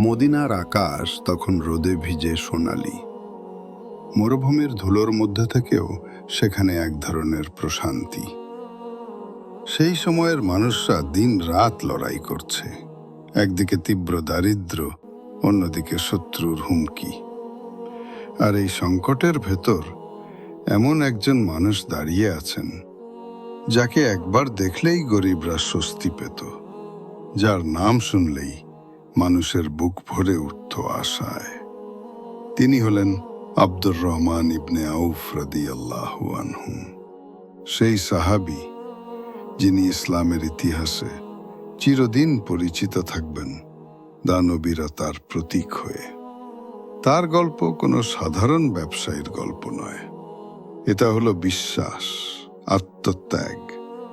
মদিনার আকাশ তখন রোদে ভিজে সোনালি। মরুভূমির ধুলোর মধ্যে থেকেও সেখানে এক ধরনের প্রশান্তি। সেই সময়ের মানুষরা দিন রাত লড়াই করছে। একদিকে তীব্র দারিদ্র, অন্যদিকে শত্রুর হুমকি। আর এই সংকটের ভেতর এমন একজন মানুষ দাঁড়িয়ে আছেন, যাকে একবার দেখলেই গরিবরা স্বস্তি পেত, যার নাম শুনলেই মানুষের বুক ভরে উঠত আশায়। তিনি হলেন আব্দুর রহমান ইবনে আউফ রাদি আল্লাহ সেই সাহাবি যিনি ইসলামের ইতিহাসে চিরদিন পরিচিত থাকবেন দানবীরা তার প্রতীক হয়ে। তার গল্প কোনো সাধারণ ব্যবসায়ীর গল্প নয়। এটা হলো বিশ্বাস, আত্মত্যাগ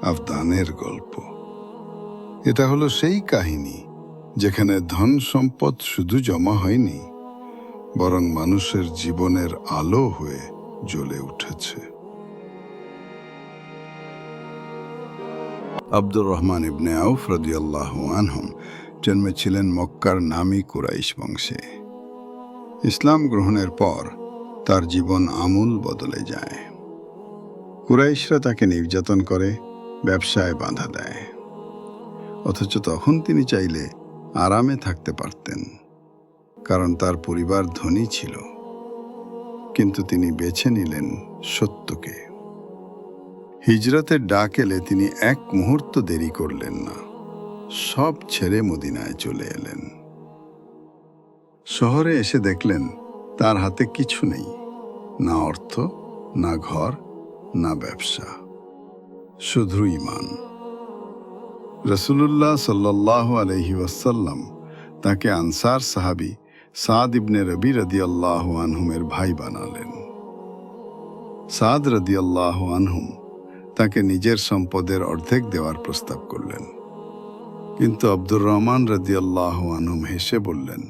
আর দানের গল্প। এটা হলো সেই কাহিনী যেখানে ধন সম্পদ শুধু জমা হয়নি, বরং মানুষের জীবনের আলো হয়ে জ্বলে উঠেছে। আব্দুর রহমান ইবনে আউফ রাদিয়াল্লাহু আনহুম জন্মেছিলেন মক্কার নামি কুরাইশ বংশে। ইসলাম গ্রহণের পর তার জীবন আমূল বদলে যায়। কুরাইশরা তাকে নির্যাতন করে, ব্যবসায় বাধা দেয়। অথচ তখন তিনি চাইলে আরামে থাকতে পারতেন, কারণ তার পরিবার ধনী ছিল। কিন্তু তিনি বেছে নিলেন সত্যকে। হিজরতের ডাক এলে তিনি এক মুহূর্ত দেরি করলেন না, সব ছেড়ে মদিনায় চলে এলেন। শহরে এসে দেখলেন তার হাতে কিছু নেই। না অর্থ, না ঘর, না ব্যবসা, শুধু ইমান রসুল্লাহ সাল্লাহ আলহি ওয়াসাল্লাম তাকে আনসার সাহাবি সাদ ইবনে রবি রদি আল্লাহ আনহুমের ভাই বানালেন। সাদ রদি আল্লাহ আনহুম তাকে নিজের সম্পদের অর্ধেক দেওয়ার প্রস্তাব করলেন। কিন্তু আব্দুর রহমান রদি আল্লাহ আনহুম হেসে বললেন,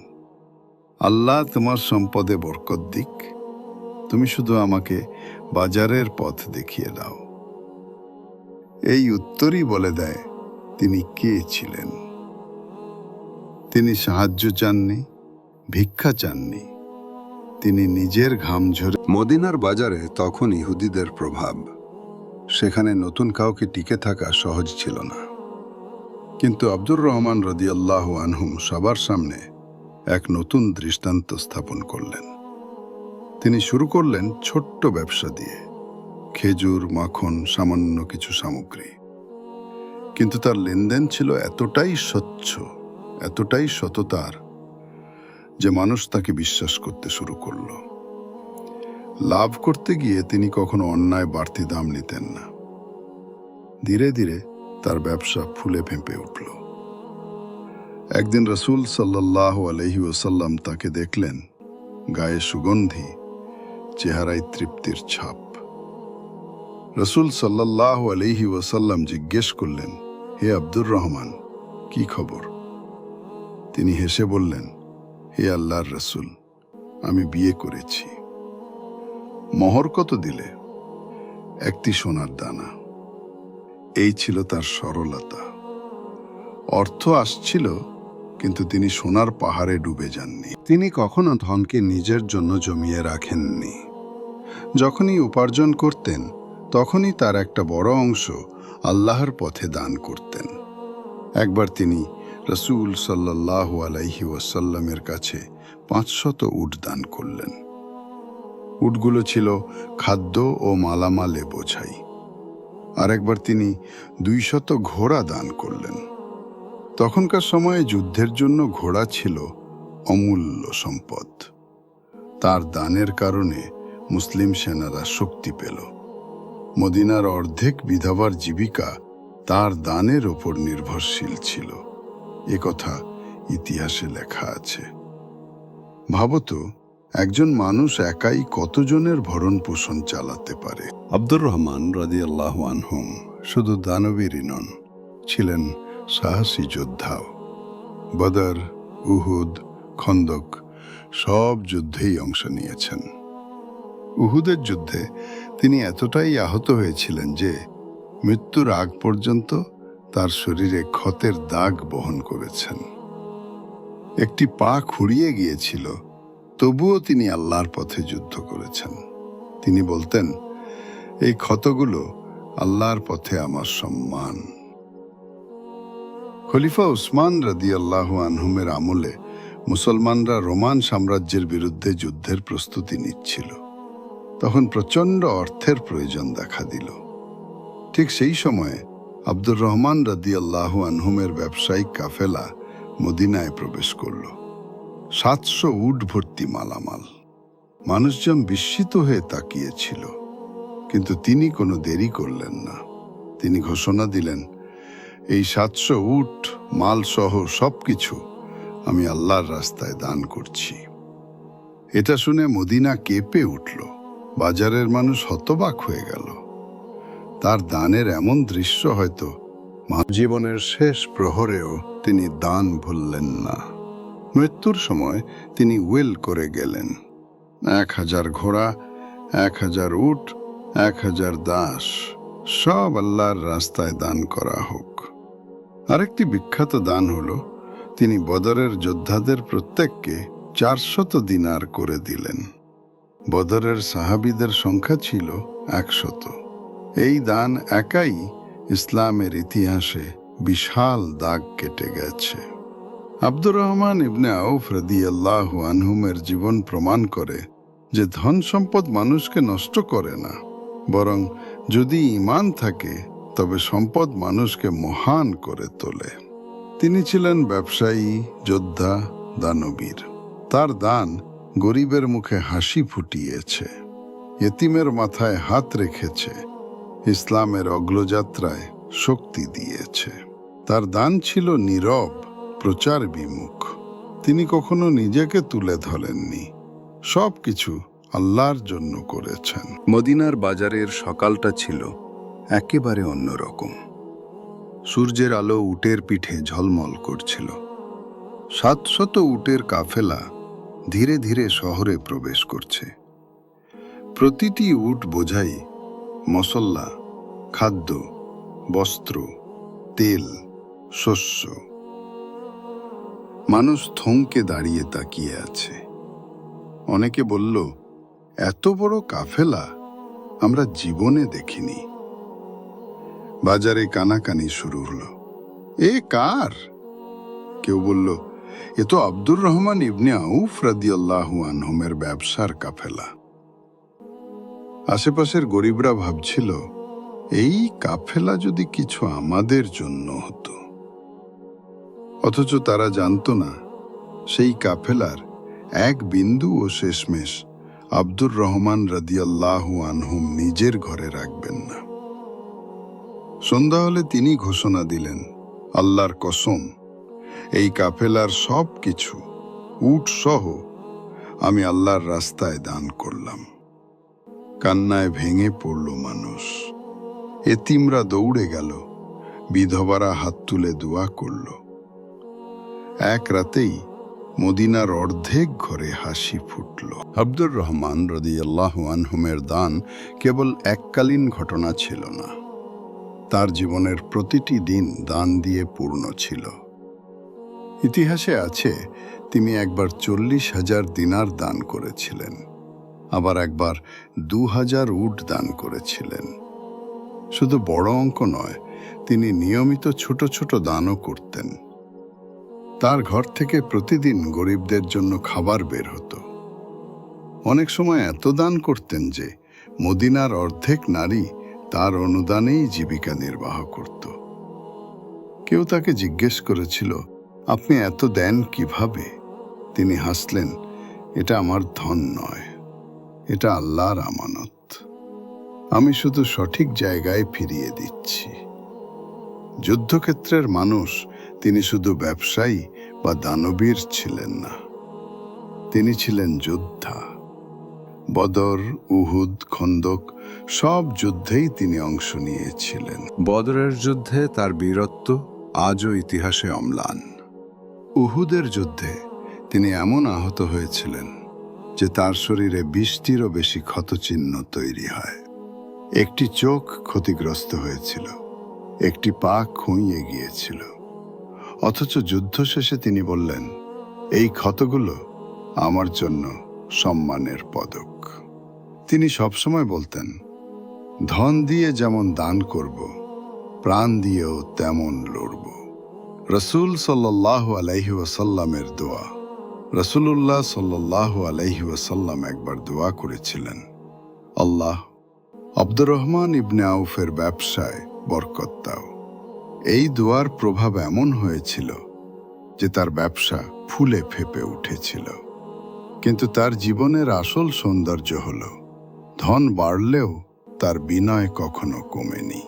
আল্লাহ তোমার সম্পদে বরকত দিক তুমি শুধু আমাকে বাজারের পথ দেখিয়ে দাও। এই উত্তরই বলে দেয় তিনি কে ছিলেন। তিনি সাহায্য চাননি, ভিক্ষা চাননি। তিনি নিজের ঘাম ঝরে মদিনার বাজারে তখন ইহুদিদের প্রভাব। সেখানে নতুন কাউকে টিকে থাকা সহজ ছিল না। কিন্তু আব্দুর রহমান রদিয়াল্লাহ আনহুম সবার সামনে এক নতুন দৃষ্টান্ত স্থাপন করলেন। তিনি শুরু করলেন ছোট্ট ব্যবসা দিয়ে। খেজুর, মাখন, সামান্য কিছু সামগ্রী। কিন্তু তার লেনদেন ছিল এতটাই স্বচ্ছ, এতটাই সততার, যে মানুষ তাকে বিশ্বাস করতে শুরু করল। লাভ করতে গিয়ে তিনি কখনো অন্যায় বাড়তি দাম নিতেন না। ধীরে ধীরে তার ব্যবসা ফুলে ফেঁপে উঠল। একদিন রসুল সাল্লাহ আলহি ওসাল্লাম তাকে দেখলেন, গায়ে সুগন্ধি চেহারায় তৃপ্তির ছাপ। রসুল সাল্লাহ আলহি ওসাল্লাম জিজ্ঞেস করলেন, হে আব্দুর রহমান, কি খবর? তিনি হেসে বললেন, হে আল্লাহর রসুল, আমি বিয়ে করেছি। মহর কত দিলে? একটি সোনার দানা। এই ছিল তার সরলতা। অর্থ আসছিল কিন্তু তিনি সোনার পাহাড়ে ডুবে যাননি। তিনি কখনো ধনকে নিজের জন্য জমিয়ে রাখেননি। যখনই উপার্জন করতেন, তখনই তার একটা বড় অংশ আল্লাহর পথে দান করতেন। একবার তিনি রসুল সাল্লাহ আলাইহি ওয়াসাল্লামের কাছে পাঁচশত উট দান করলেন। উটগুলো ছিল খাদ্য ও মালামালে বোঝাই। আরেকবার তিনি দুইশত ঘোড়া দান করলেন। তখনকার সময়ে যুদ্ধের জন্য ঘোড়া ছিল অমূল্য সম্পদ। তার দানের কারণে মুসলিম সেনারা শক্তি পেল। মদিনার অর্ধেক বিধবার জীবিকা তার দানের ওপর নির্ভরশীল ছিল। এ কথা ইতিহাসে লেখা আছে। ভাবত, একজন মানুষ একাই কতজনের ভরণ পোষণ চালাতে পারে? আব্দুর রহমান রাজি আল্লাহ আনহুম শুধু দানবীরই নন, ছিলেন সাহসী যোদ্ধাও। বদর, উহুদ, খন্দক সব যুদ্ধেই অংশ নিয়েছেন। উহুদের যুদ্ধে তিনি এতটাই আহত হয়েছিলেন যে মৃত্যুর আগ পর্যন্ত তার শরীরে ক্ষতের দাগ বহন করেছেন। একটি পা খুঁড়িয়ে গিয়েছিল, তবুও তিনি আল্লাহর পথে যুদ্ধ করেছেন। তিনি বলতেন, এই ক্ষতগুলো আল্লাহর পথে আমার সম্মান। খলিফা উসমান রাদিয়াল্লাহু আনহুমের আমলে মুসলমানরা রোমান সাম্রাজ্যের বিরুদ্ধে যুদ্ধের প্রস্তুতি নিচ্ছিল। তখন প্রচণ্ড অর্থের প্রয়োজন দেখা দিল। ঠিক সেই সময়ে আব্দুর রহমান রাদি আল্লাহ আনহুমের ব্যবসায়িক কাফেলা মদিনায় প্রবেশ করল। সাতশো উট ভর্তি মালামাল। মানুষজন বিস্মিত হয়ে তাকিয়েছিল। কিন্তু তিনি কোনো দেরি করলেন না। তিনি ঘোষণা দিলেন এই সাতশো উট মাল সহ কিছু আমি আল্লাহর রাস্তায় দান করছি। এটা শুনে মদিনা কেঁপে উঠল। বাজারের মানুষ হতবাক হয়ে গেল। তার দানের এমন দৃশ্য হয়তো জীবনের শেষ প্রহরেও তিনি দান ভুললেন না। মৃত্যুর সময় তিনি উইল করে গেলেন। এক হাজার ঘোড়া, এক হাজার উট, এক হাজার দাস, সব আল্লাহর রাস্তায় দান করা হোক। আরেকটি বিখ্যাত দান হল, তিনি বদরের যোদ্ধাদের প্রত্যেককে চারশত দিনার করে দিলেন। বদরের সাহাবিদের সংখ্যা ছিল একশত। এই দান একাই ইসলামের ইতিহাসে বিশাল দাগ কেটে গেছে। আব্দুর রহমান ইবনে আউফ আল্লাহ আনহুমের জীবন প্রমাণ করে যে ধন সম্পদ মানুষকে নষ্ট করে না, বরং যদি ইমান থাকে তবে সম্পদ মানুষকে মহান করে তোলে। তিনি ছিলেন ব্যবসায়ী, যোদ্ধা, দানবীর। তার দান গরিবের মুখে হাসি ফুটিয়েছে, এতিমের মাথায় হাত রেখেছে, ইসলামের অগ্রযাত্রায় শক্তি দিয়েছে। তার দান ছিল নীরব, প্রচার বিমুখ। তিনি কখনো নিজেকে তুলে ধরেননি। সব কিছু আল্লাহর জন্য করেছেন। মদিনার বাজারের সকালটা ছিল একেবারে অন্যরকম। সূর্যের আলো উটের পিঠে ঝলমল করছিল। সাতশত উটের কাফেলা ধীরে ধীরে শহরে প্রবেশ করছে। প্রতিটি উট বোঝাই মসল্লা খাদ্য, বস্ত্র, তেল, শস্য। মানুষ থমকে দাঁড়িয়ে তাকিয়ে আছে। অনেকে বলল, এত বড় কাফেলা আমরা জীবনে দেখিনি। বাজারে কানাকানি শুরু হলো। এ কার? কেউ বলল, এ তো আব্দুর রহমান ইবনে আউফ রাদিয়াল্লাহু আনহুমের ব্যবসার কাফেলা। আশেপাশের গরিবরা ভাবছিল, এই কাফেলা যদি কিছু আমাদের জন্য হতো। অথচ তারা জানতো না, সেই কাফেলার এক বিন্দু ও শেষমেশ আব্দুর রহমান রাদিয়াল্লাহু আনহুম নিজের ঘরে রাখবেন না। সন্ধ্যা হলে তিনি ঘোষণা দিলেন, আল্লাহর কসম, এই কাফেলার সব কিছু, উট সহ আমি আল্লাহর রাস্তায় দান করলাম। কান্নায় ভেঙে পড়ল মানুষ। এতিমরা দৌড়ে গেল, বিধবারা হাত তুলে দোয়া করল। এক রাতেই মদিনার অর্ধেক ঘরে হাসি ফুটল। আব্দুর রহমান রদি আল্লাহ আনহুমের দান কেবল এককালীন ঘটনা ছিল না। তার জীবনের প্রতিটি দিন দান দিয়ে পূর্ণ ছিল। ইতিহাসে আছে, তিনি একবার চল্লিশ হাজার দিনার দান করেছিলেন, আবার একবার দু হাজার উট দান করেছিলেন। শুধু বড় অঙ্ক নয়, তিনি নিয়মিত ছোট ছোট দানও করতেন। তার ঘর থেকে প্রতিদিন গরিবদের জন্য খাবার বের হতো। অনেক সময় এত দান করতেন যে, মদিনার অর্ধেক নারী তার অনুদানেই জীবিকা নির্বাহ করত। কেউ তাকে জিজ্ঞেস করেছিল, আপনি এত দেন কীভাবে? তিনি হাসলেন, এটা আমার ধন নয়, এটা আল্লাহর আমানত। আমি শুধু সঠিক জায়গায় ফিরিয়ে দিচ্ছি। যুদ্ধক্ষেত্রের মানুষ, তিনি শুধু ব্যবসায়ী বা দানবীর ছিলেন না। তিনি ছিলেন যোদ্ধা। বদর, উহুদ, খন্দক সব যুদ্ধেই তিনি অংশ নিয়েছিলেন। বদরের যুদ্ধে তার বীরত্ব আজও ইতিহাসে অম্লান। উহুদের যুদ্ধে তিনি এমন আহত হয়েছিলেন যে তার শরীরে বিশটিরও বেশি ক্ষতচিহ্ন তৈরি হয়। একটি চোখ ক্ষতিগ্রস্ত হয়েছিল, একটি পা খুঁইয়ে গিয়েছিল। অথচ যুদ্ধ শেষে তিনি বললেন, এই ক্ষতগুলো আমার জন্য সম্মানের পদক। তিনি সবসময় বলতেন, ধন দিয়ে যেমন দান করব, প্রাণ দিয়েও তেমন লড়ব। রসুল সাল্লাহ আলাইহি ওয়াসাল্লামের দোয়া। রসুল্লাহ সাল্লাহ আলাইহি ওয়াসাল্লাম একবার দোয়া করেছিলেন, আল্লাহ আব্দুর রহমান ইবনে আউফের ব্যবসায় বরকত দাও। এই দোয়ার প্রভাব এমন হয়েছিল যে তার ব্যবসা ফুলে ফেপে উঠেছিল, কিন্তু তার জীবনের আসল সৌন্দর্য হল ধন বাড়লেও তার বিনয় কখনো কমেনি।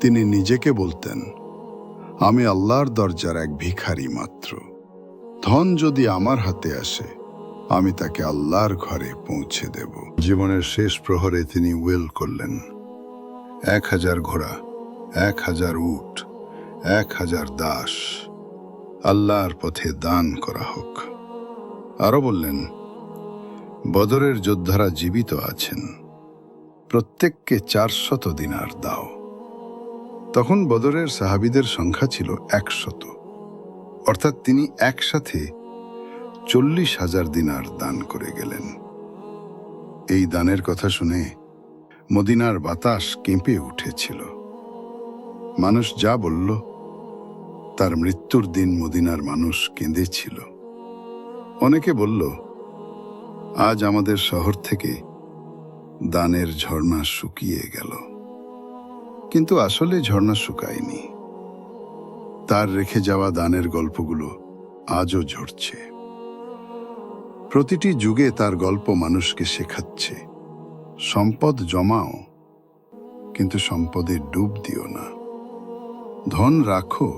তিনি নিজেকে বলতেন, আমি আল্লাহর দরজার এক ভিখারি মাত্র। ধন যদি আমার হাতে আসে, আমি তাকে আল্লাহর ঘরে পৌঁছে দেব জীবনের শেষ প্রহরে তিনি উইল করলেন, এক হাজার ঘোড়া, এক হাজার উট, এক হাজার দাস। আল্লাহর পথে দান করা হোক। আরও বললেন বদরের যোদ্ধারা জীবিত আছেন। প্রত্যেককে চারশত দিনার দাও। তখন বদরের সাহাবিদের সংখ্যা ছিল একশত। অর্থাৎ তিনি একসাথে চল্লিশ হাজার দিনার দান করে গেলেন। এই দানের কথা শুনে মদিনার বাতাস কেঁপে উঠেছিল। মানুষ যা বলল, তার মৃত্যুর দিন মদিনার মানুষ কেঁদেছিল। অনেকে বলল আজ আমাদের শহর থেকে দানের ঝর্ণা শুকিয়ে গেল। কিন্তু আসলে ঝর্ণা শুকায়নি। তার রেখে যাওয়া দানের গল্পগুলো আজও ঝরছে। প্রতিটি যুগে তার গল্প মানুষকে শেখাচ্ছে। সম্পদ জমাও, কিন্তু সম্পদে ডুব দিও না। ধন রাখো,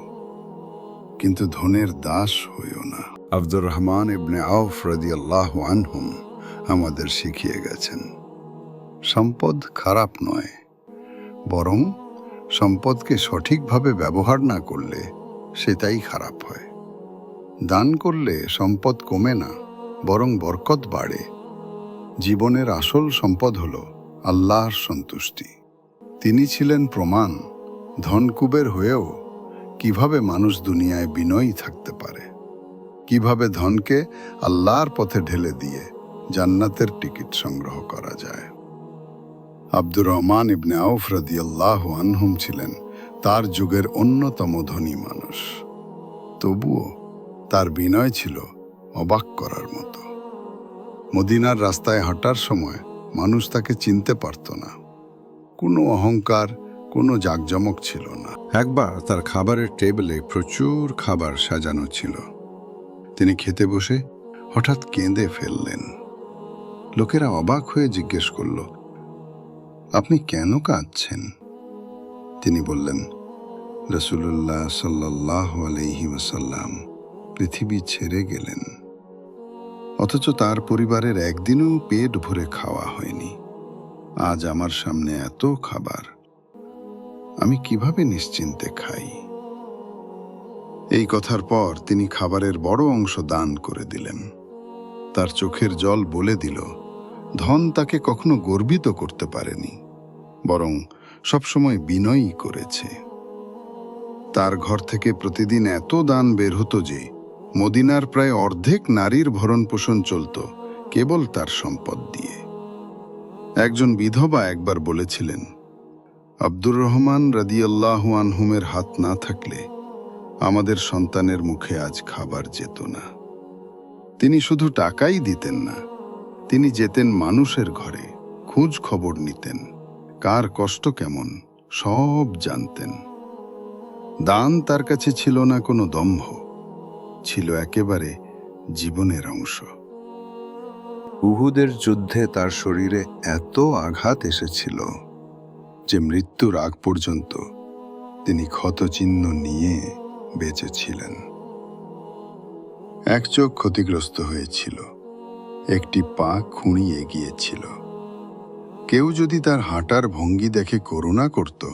কিন্তু ধনের দাস হইও না। আব্দুর রহমান ইবনে আউফ রাদিয়াল্লাহ আনহুম আমাদের শিখিয়ে গেছেন। সম্পদ খারাপ নয়, বরং সম্পদকে সঠিকভাবে ব্যবহার না করলে সেটাই খারাপ হয়। দান করলে সম্পদ কমে না, বরং বরকত বাড়ে। জীবনের আসল সম্পদ হল আল্লাহর সন্তুষ্টি। তিনি ছিলেন প্রমাণ, ধনকুবের হয়েও কীভাবে মানুষ দুনিয়ায় বিনয়ী থাকতে পারে। কীভাবে ধনকে আল্লাহর পথে ঢেলে দিয়ে জান্নাতের টিকিট সংগ্রহ করা যায়। আব্দুর রহমান ইবনে আউফ রাদিয়াল্লাহ আনহুম ছিলেন তার যুগের অন্যতম ধনী মানুষ। তবুও তার বিনয় ছিল অবাক করার মতো। মদিনার রাস্তায় হাঁটার সময় মানুষ তাকে চিনতে পারত না। কোনো অহংকার, কোনো জাকজমক ছিল না। একবার তার খাবারের টেবিলে প্রচুর খাবার সাজানো ছিল। তিনি খেতে বসে হঠাৎ কেঁদে ফেললেন। লোকেরা অবাক হয়ে জিজ্ঞেস করল, আপনি কেন কাঁদছেন? তিনি বললেন রসুল্লাহ সাল্লাহ আলহি ওসাল্লাম পৃথিবী ছেড়ে গেলেন। অথচ তার পরিবারের একদিনও পেট ভরে খাওয়া হয়নি। আজ আমার সামনে এত খাবার। আমি কীভাবে নিশ্চিন্তে খাই? এই কথার পর তিনি খাবারের বড় অংশ দান করে দিলেন। তার চোখের জল বলে দিল, ধন তাকে কখনো গর্বিত করতে পারেনি, বরং সবসময় বিনয়ী করেছে। তার ঘর থেকে প্রতিদিন এত দান বের হতো যে, মদিনার প্রায় অর্ধেক নারীর ভরণ পোষণ চলত কেবল তার সম্পদ দিয়ে। একজন বিধবা একবার বলেছিলেন, আব্দুর রহমান রাদিয়াল্লাহু আনহুমের হাত না থাকলে আমাদের সন্তানের মুখে আজ খাবার যেত না। তিনি শুধু টাকাই দিতেন না, তিনি যেতেন মানুষের ঘরে, খোঁজ খবর নিতেন, কার কষ্ট কেমন, সব জানতেন। দান তার কাছে ছিল না কোনো দম্ভ, ছিল একেবারে জীবনের অংশ। উহুদের যুদ্ধে তার শরীরে এত আঘাত এসেছিল যে মৃত্যুর আগ পর্যন্ত তিনি ক্ষতচিহ্ন নিয়ে বেঁচে ছিলেন। এক চোখ ক্ষতিগ্রস্ত হয়েছিল, একটি পা খুঁড়িয়ে গিয়েছিল কেউ যদি তার হাঁটার ভঙ্গি দেখে করুণা করত,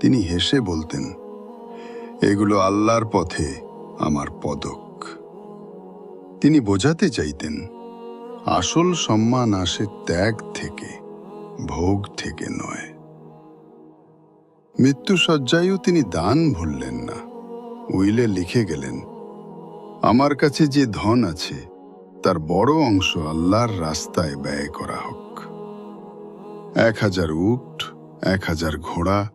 তিনি হেসে বলতেন, এগুলো আল্লাহর পথে আমার পদক। তিনি বোঝাতে চাইতেন, আসল সম্মান আসে ত্যাগ থেকে, ভোগ থেকে নয়। মৃত্যু সজ্জায়ও তিনি দান ভুললেন না। উইলে লিখে গেলেন, আমার কাছে যে ধন আছে, তার বড় অংশ আল্লাহর রাস্তায় ব্যয় করা হোক। এক হাজার উট, এক হাজার ঘোড়া,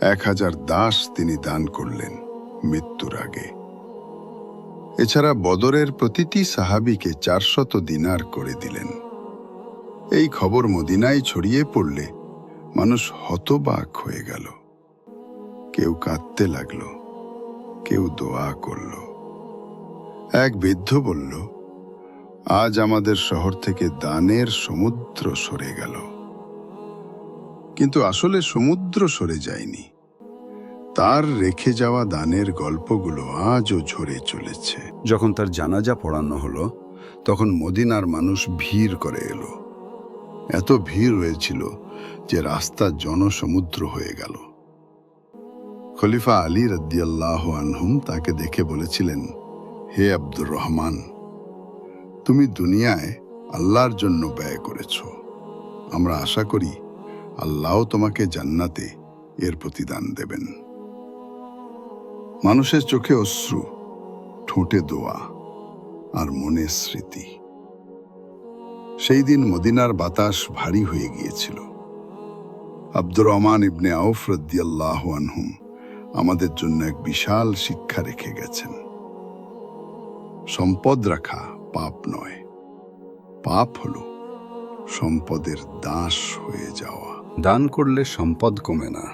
এক হাজার দাস তিনি দান করলেন মৃত্যুর আগে। এছাড়া বদরের প্রতিটি সাহাবিকে চারশত দিনার করে দিলেন। এই খবর মদিনায় ছড়িয়ে পড়লে মানুষ হতবাক হয়ে গেল। কেউ কাঁদতে লাগল। কেউ দোয়া করল। এক বৃদ্ধ বলল, আজ আমাদের শহর থেকে দানের সমুদ্র সরে গেল। কিন্তু আসলে সমুদ্র সরে যায়নি। তার রেখে যাওয়া দানের গল্পগুলো আজও ঝরে চলেছে। যখন তার জানাজা পড়ানো হলো, তখন মদিনার মানুষ ভিড় করে এলো। এত ভিড় হয়েছিল যে রাস্তা জনসমুদ্র হয়ে গেল। খলিফা আলী রদ্দিয়াল্লাহ আনহুম তাকে দেখে বলেছিলেন, হে আব্দুর রহমান, তুমি দুনিয়ায় আল্লাহর জন্য ব্যয় করেছ। আমরা আশা করি আল্লাহ তোমাকে জান্নাতে এর প্রতিদান দেবেন। মানুষের চোখে অশ্রু, ঠোঁটে দোয়া আর মনে স্মৃতি। সেই দিন মদিনার বাতাস ভারী হয়ে গিয়েছিল। আব্দুর রহমান ইবনে আউফ রদ্দিয়াল্লাহ আনহুম আমাদের জন্য এক বিশাল শিক্ষা রেখে গেছেন। সম্পদ রাখা পাপ নয়। পাপ হলো সম্পদের দাস হয়ে যাওয়া। দান করলে সম্পদ কমে না,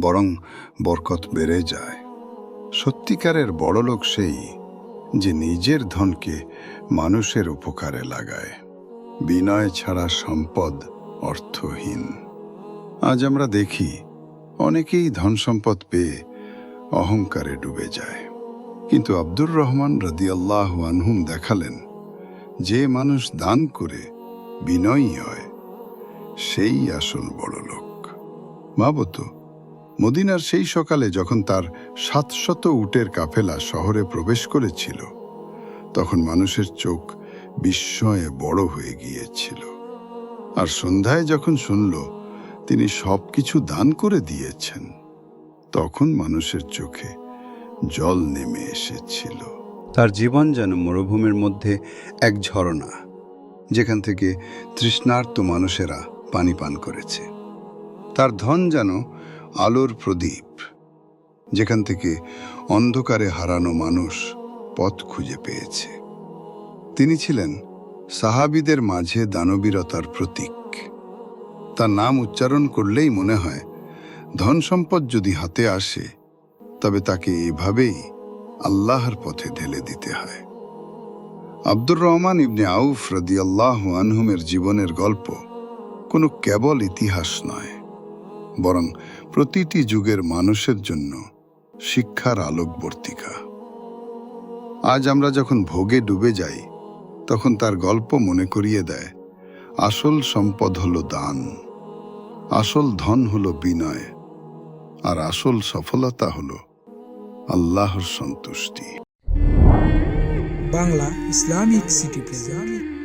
বরং বরকত বেড়ে যায়। সত্যিকারের বড়লোক সেই যে নিজের ধনকে মানুষের উপকারে লাগায়। বিনয় ছাড়া সম্পদ অর্থহীন। আজ আমরা দেখি অনেকেই ধন সম্পদ পেয়ে অহংকারে ডুবে যায়। কিন্তু আব্দুর রহমান রদিয়াল্লাহ আনহুম দেখালেন, যে মানুষ দান করে বিনয়ী হয়, সেই আসল বড় লোক। ভাবতো মদিনার সেই সকালে যখন তার সাতশত উটের কাফেলা শহরে প্রবেশ করেছিল, তখন মানুষের চোখ বিস্ময়ে বড় হয়ে গিয়েছিল। আর সন্ধ্যায় যখন শুনল তিনি সব কিছু দান করে দিয়েছেন। তখন মানুষের চোখে জল নেমে এসেছিল। তার জীবন যেন মরুভূমির মধ্যে এক ঝরনা, যেখান থেকে তৃষ্ণার্ত মানুষেরা পানি পান করেছে। তার ধন যেন আলোর প্রদীপ, যেখান থেকে অন্ধকারে হারানো মানুষ পথ খুঁজে পেয়েছে। তিনি ছিলেন সাহাবিদের মাঝে দানবীরতার প্রতীক। তার নাম উচ্চারণ করলেই মনে হয়, ধন সম্পদ যদি হাতে আসে, তবে তাকে এভাবেই আল্লাহর পথে ঢেলে দিতে হয়। আব্দুর রহমান ইবনে আউফ রদি আল্লাহ আনহুমের জীবনের গল্প কোনো কেবল ইতিহাস নয়, বরং প্রতিটি যুগের মানুষের জন্য শিক্ষার আলোকবর্তিকা। আজ আমরা যখন ভোগে ডুবে যাই, তখন তার গল্প মনে করিয়ে দেয়, আসল সম্পদ হল দান। আসল ধন হল বিনয় আর আসল সফলতা হল আল্লাহর সন্তুষ্টি। Bangla Islamic city present